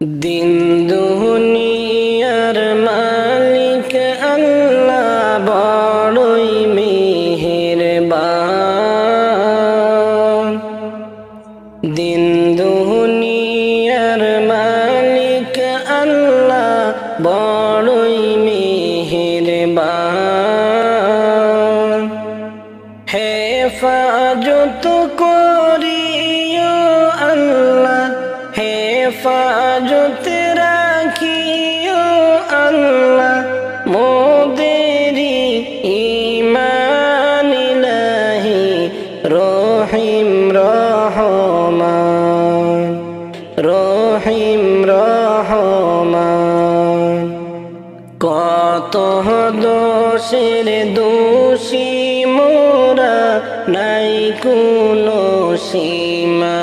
দিন দুনিয়ার মালিক আল্লাহ বড়ই মেহেরবান। দিন দুনিয়ার মালিক আল্লাহ বড়ই মেহেরবান। হেফাজত করিও কত দোষের দোষী মোরা নাই কোনো সীমা।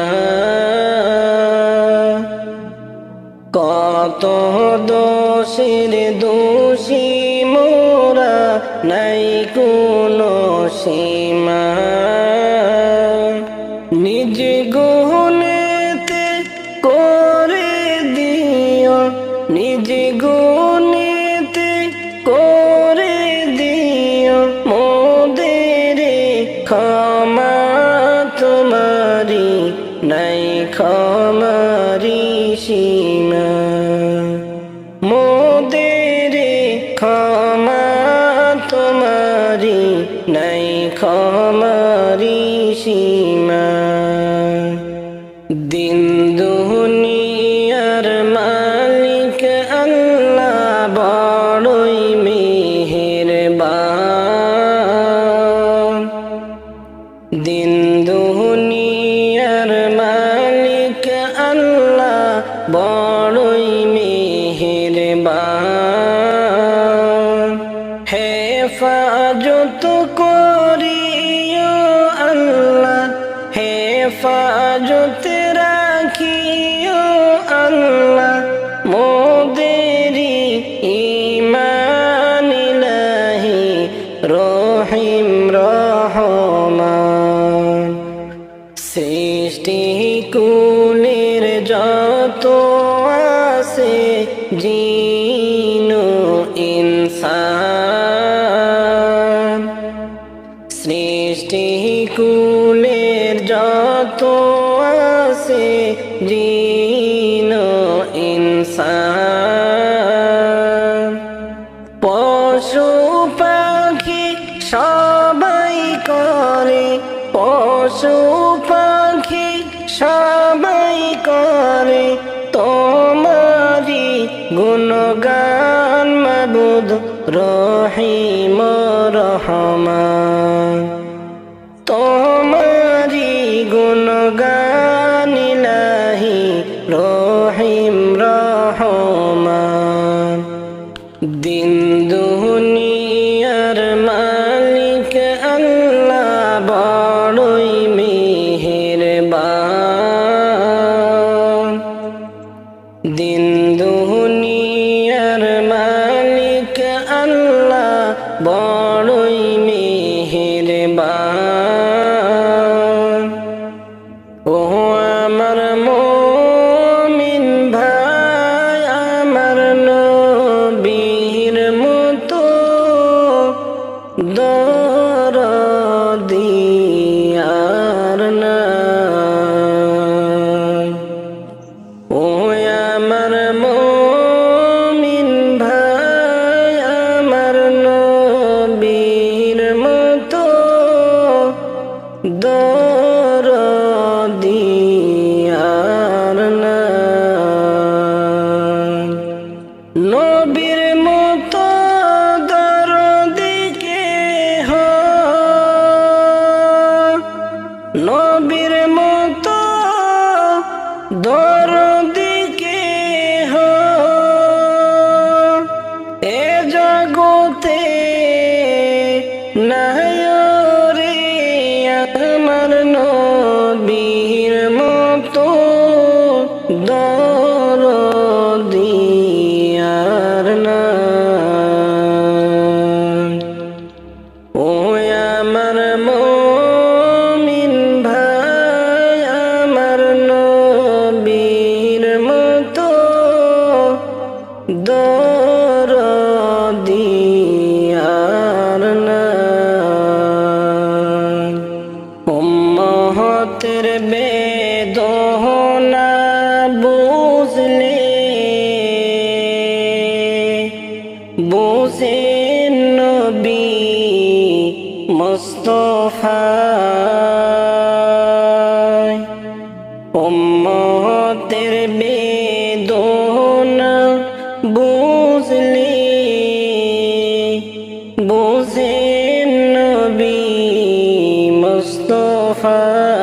কত দোষের দোষী মোরা নাই কোনো নাই ক্ষমারি সীমা। হেফাজত রাখিও আল্লাহ মোদেরি ইমান ইলাহি রহিম রহমান। সৃষ্টি কুলের যত আছে জিন ইনসান। পশু পাখি সবাই করে, পশু পাখি সবাই করে। তোমারি গুণগান মাবুদ রহিম রহমান। গুণগান No be মুস্তফায় উম্মতের বেদনা বুঝলি বুঝে নবী মুস্তফায়